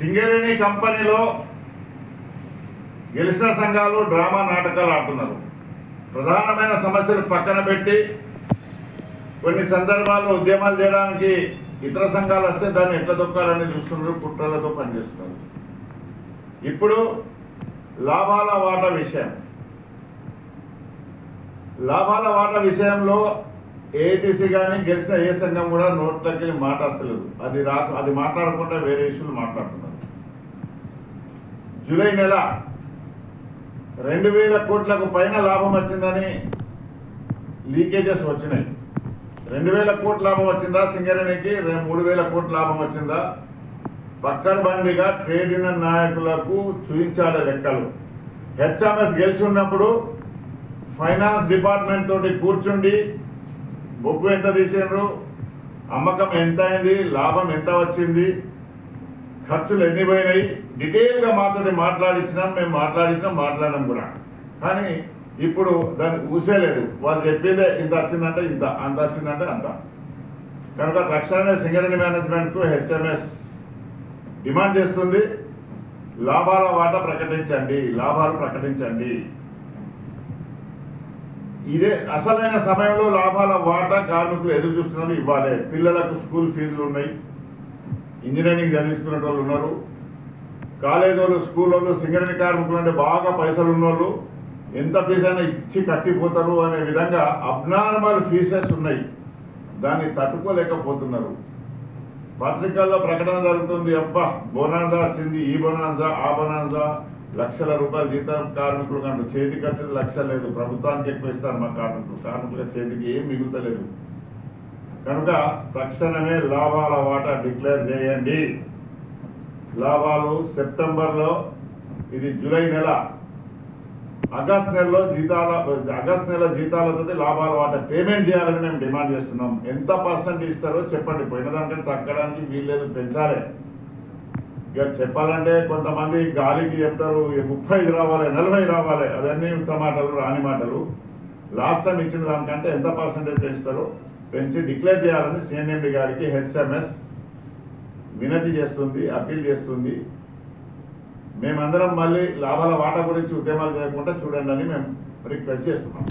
సింగరేణి కంపెనీలో గెలిచిన సంఘాలు డ్రామా నాటకాలు ఆడుతున్నారు. ప్రధానమైన సమస్యలు పక్కన పెట్టి కొన్ని సందర్భాల్లో ఉద్యమాలు చేయడానికి ఇతర సంఘాలు వస్తే దాన్ని ఎట్లా దొక్కాలని చూస్తున్నారు కుట్రలతో పనిచేస్తున్నారు. ఇప్పుడు లాభాల వాటా విషయం. లాభాల వాటా విషయంలో ఏటీసీ కానీ గెలిచిన ఏ సంఘం కూడా నోట్లకి మాట వస్తలేదు అది రా అది మాట్లాడకుండా వేరే ఇష్యూలు మాట్లాడుతున్నారు. జూలై నెల రెండు వేల కోట్లకు పైన లాభం వచ్చిందని లీకేజెస్ వచ్చినాయి. రెండు వేల కోట్ల లాభం వచ్చిందా సింగరేణికి? మూడు వేల కోట్ల లాభం వచ్చిందా? పక్కడబందీగా ట్రేడ్ యూనియన్ నాయకులకు చూపించాలి లెక్కలు. హెచ్ఎంఎస్ గెలిచి ఉన్నప్పుడు ఫైనాన్స్ డిపార్ట్మెంట్ తోటి కూర్చుండి బొగ్గు ఎంత తీసిండ్రు? అమ్మకం ఎంత అయింది? లాభం ఎంత వచ్చింది? ఖర్చులు ఎన్ని పోయినాయి? డీటెయిల్గా మాతోటి మాట్లాడించినాం మేము మాట్లాడించినాం మాట్లాడడం కూడా. కానీ ఇప్పుడు దాన్ని ఊసేలేదు. వాళ్ళు చెప్పిందే ఇంత వచ్చిందంటే ఇంత అంత వచ్చిందంటే అంత. కనుక తక్షణమే సింగరేణి మేనేజ్మెంట్కు హెచ్ఎంఎస్ డిమాండ్ చేస్తుంది. లాభాల వాటా ప్రకటించండి లాభాలు ప్రకటించండి. ఇదే అసలైన సమయంలో లాభాల వాటా కార్మికులు ఎదురు చూస్తున్నది ఇవ్వాలి. పిల్లలకు స్కూల్ ఫీజులు ఉన్నాయి. ఇంజనీరింగ్ చదివించుకునే వాళ్ళు ఉన్నారు. కాలేజ్ వాళ్ళు స్కూల్ వాళ్ళు సింగరేణి కార్మికులు అంటే బాగా పైసలు ఉన్నోళ్ళు. ఎంత ఫీజు అయినా ఇచ్చి కట్టిపోతారు అనే విధంగా అబ్నార్మల్ ఫీసెస్ ఉన్నాయి. దాన్ని తట్టుకోలేకపోతున్నారు. పత్రికల్లో ప్రకటన జరుగుతుంది అబ్బా బోనాన్జా వచ్చింది ఈ బోనాన్జా ఆ బోనాన్జా లక్షల రూపాయల జీతం కార్మికులు కంటూ చేతికి వచ్చేది లక్ష లేదు. ప్రభుత్వానికి ఎక్కువ ఇస్తారు మా కార్మికులు. కార్మికుల చేతికి ఏం మిగులుతలేదు. కనుక తక్షణమే లాభాల వాటా డిక్లేర్ చేయండి. లాభాలు సెప్టెంబర్లో ఇది జూలై నెల. ఆగస్ట్ నెలలో జీతాల ఆగస్ట్ నెల జీతాలతో లాభాల వాటా పేమెంట్ చేయాలని మేము డిమాండ్ చేస్తున్నాం. ఎంత పర్సెంట్ ఇస్తారో చెప్పండి. పోయిన దానికంటే తగ్గడానికి వీల్లేదు పెంచాలి. ఇక చెప్పాలంటే కొంతమంది గాలికి చెప్తారు ముప్పై ఐదు రావాలి నలభై రావాలి. అవన్నీ ఉత్త మాటలు రాని మాటలు. లాస్ట్ టైం ఇచ్చిన దానికంటే ఎంత పర్సెంటేజ్ పెంచుతారో పెంచి డిక్లేర్ చేయాలని సిఎన్ఎండి గారికి హెచ్ఎంఎస్ వినతి చేస్తుంది అప్పీల్ చేస్తుంది. మేమందరం మళ్ళీ లాభాల వాటా గురించి ఉద్యమాలు చేయకుండా చూడండి అని మేము రిక్వెస్ట్ చేస్తున్నాం.